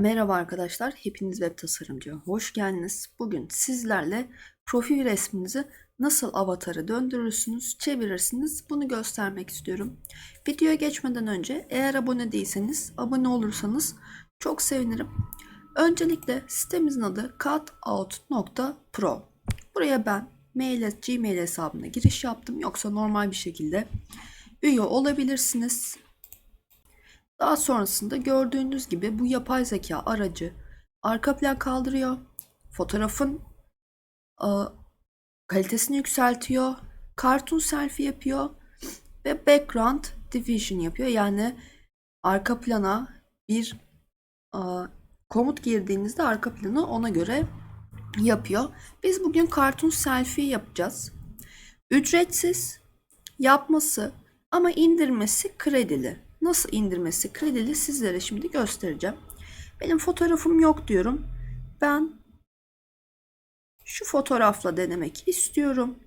Merhaba arkadaşlar, hepiniz web tasarımcıya hoş geldiniz. Bugün sizlerle profil resminizi nasıl avatarı döndürürsünüz, çevirirsiniz bunu göstermek istiyorum. Videoya geçmeden önce eğer abone değilseniz, abone olursanız çok sevinirim. Öncelikle sitemizin adı cutout.pro. Buraya ben mail, gmail hesabına giriş yaptım. Yoksa normal bir şekilde üye olabilirsiniz. Daha sonrasında gördüğünüz gibi bu yapay zeka aracı arka plan kaldırıyor. Fotoğrafın e, kalitesini yükseltiyor. Cartoon selfie yapıyor. Ve background division yapıyor. Yani arka plana bir e, komut girdiğinizde arka planı ona göre yapıyor. Biz bugün cartoon selfie yapacağız. Ücretsiz yapması ama indirmesi kredili. Nasıl indirmesi kredili sizlere şimdi göstereceğim. Benim fotoğrafım yok diyorum. Ben şu fotoğrafla denemek istiyorum.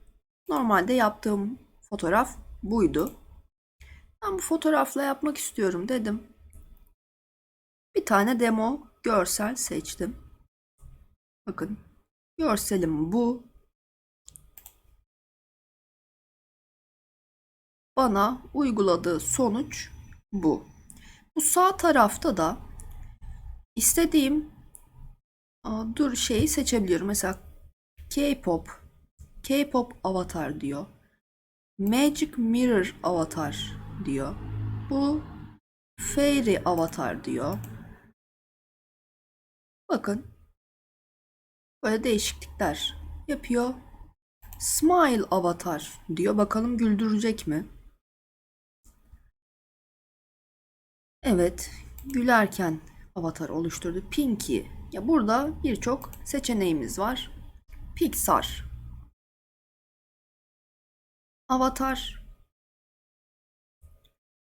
Normalde yaptığım fotoğraf buydu. Ben bu fotoğrafla yapmak istiyorum dedim. Bir tane demo görsel seçtim. Bakın görselim bu. Bana uyguladığı sonuç bu. Bu sağ tarafta da istediğim dur şeyi seçebiliyorum. Mesela K-pop, K-pop avatar diyor. Magic Mirror avatar diyor. Bu Fairy avatar diyor. Bakın böyle değişiklikler yapıyor. Smile avatar diyor. Bakalım güldürecek mi? Evet, gülerken avatar oluşturdu. Pinky. Ya burada birçok seçeneğimiz var. Pixar. Avatar.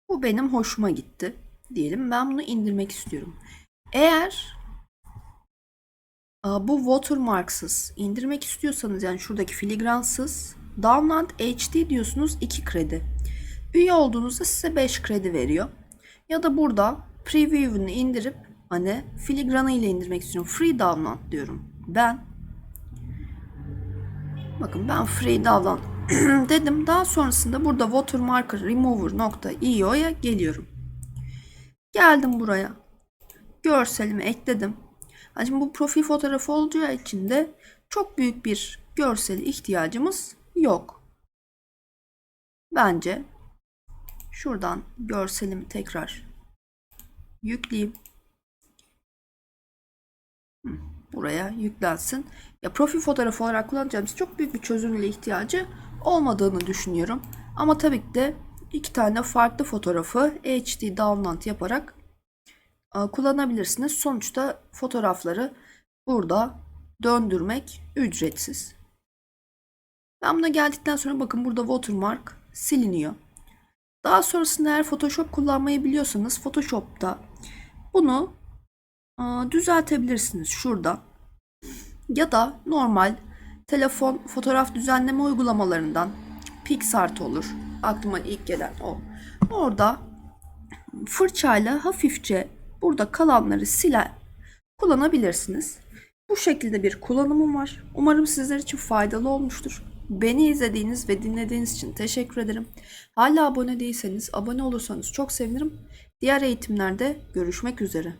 Bu benim hoşuma gitti. Diyelim ben bunu indirmek istiyorum. Eğer bu watermarksız indirmek istiyorsanız yani şuradaki filigransız download HD diyorsunuz 2 kredi. Üye olduğunuzda size 5 kredi veriyor. Ya da burada preview'unu indirip hani filigranı ile indirmek istiyorum. Free download diyorum. Ben bakın ben free download dedim. Daha sonrasında burada watermarker remover.io'ya geliyorum. Geldim buraya. Görselimi ekledim. Yani şimdi bu profil fotoğrafı olacağı için de çok büyük bir görsel ihtiyacımız yok. Bence Şuradan görselimi tekrar yükleyeyim. Buraya yüklensin. Ya profil fotoğrafı olarak kullanacağımız çok büyük bir çözünürlüğe ihtiyacı olmadığını düşünüyorum. Ama tabii ki de iki tane farklı fotoğrafı HD download yaparak kullanabilirsiniz. Sonuçta fotoğrafları burada döndürmek ücretsiz. Ben buna geldikten sonra bakın burada watermark siliniyor. Daha sonrasında eğer Photoshop kullanmayı biliyorsanız Photoshop'ta bunu düzeltebilirsiniz şurada. Ya da normal telefon fotoğraf düzenleme uygulamalarından PixArt olur. Aklıma ilk gelen o. Orada fırçayla hafifçe burada kalanları silen kullanabilirsiniz. Bu şekilde bir kullanımım var. Umarım sizler için faydalı olmuştur. Beni izlediğiniz ve dinlediğiniz için teşekkür ederim. Hala abone değilseniz abone olursanız çok sevinirim. Diğer eğitimlerde görüşmek üzere.